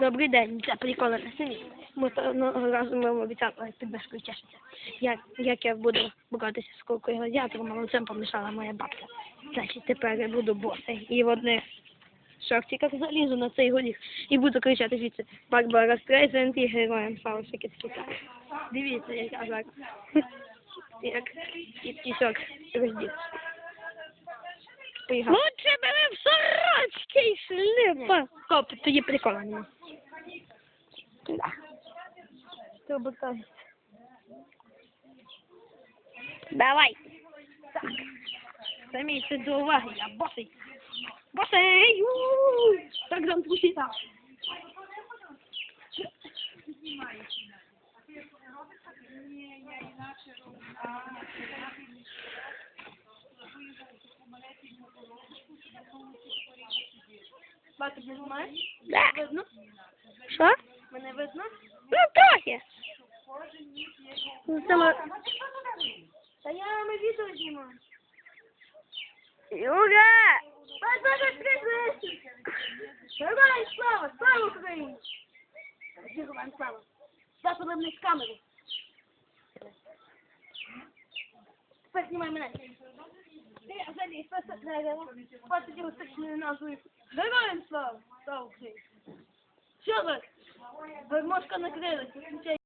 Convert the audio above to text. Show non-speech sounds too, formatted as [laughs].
Добрий день, це приколи на селі. Ми одного разу ми обіцяли під мишкою чешеться. Як, як я буду боротися з кулкою гладіатором, але цим помішала моя бабка. Значить, тепер я буду босий. І в одних шортиках залізу на цей голік і буду кричати звідси Барбара Стрейзенд і героям слава таке. Дивіться, як я зараз. [laughs] Як і пісок розділ. Лучше бери в сорочки і шлипа. Стоп, тоді прикола нема. Да. Ти обертаєшся. Давай. Так. Самійся до уваги, я босий. Босий! У-у-у! Так Ні, я інакше зампусіта. Бати, знаєш? Да. Видно? Що? Мене видно? Ну, трохи. Ну, сама... Та я ми відео знімаю. Юра! Дай, дай, дай. Героям слава! Слава Україні! Героям слава! Запаливний з камери. Тепер знімай мене. Ти, взагалі, хватить його точною назвою. Ви? Ви мошка включай.